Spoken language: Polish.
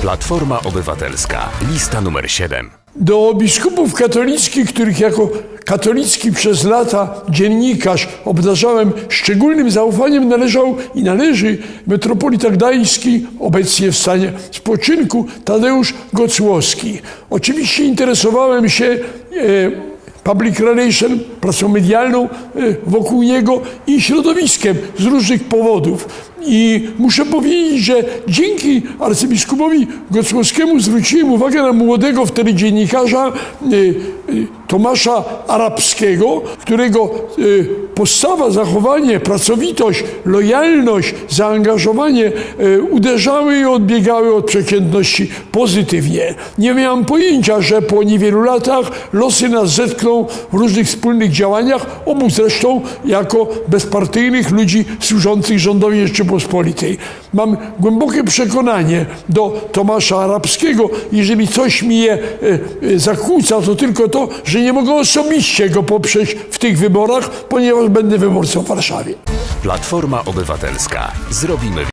Platforma Obywatelska. Lista numer 7. Do biskupów katolickich, których jako katolicki przez lata dziennikarz obdarzałem szczególnym zaufaniem, należał i należy metropolita gdański, obecnie w stanie spoczynku, Tadeusz Gocłowski. Oczywiście interesowałem się e, public relation, pracą medialną e, wokół niego i środowiskiem z różnych powodów. I muszę powiedzieć, że dzięki arcybiskupowi Gocłowskiemu zwróciłem uwagę na młodego wtedy dziennikarza e, e, Tomasza Arabskiego, którego e, postawa, zachowanie, pracowitość, lojalność, zaangażowanie e, uderzały i odbiegały od przeciętności pozytywnie. Nie miałem pojęcia, że po niewielu latach losy nas zetkną w różnych wspólnych działaniach, obu zresztą jako bezpartyjnych ludzi służących rządowi Rzeczypospolitej. Mam głębokie przekonanie do Tomasza Arabskiego, jeżeli coś mi je e, zakłóca, to tylko to, że nie mogę osobiście go poprzeć w tych wyborach, ponieważ będę wyborcą w Warszawie. Platforma Obywatelska. Zrobimy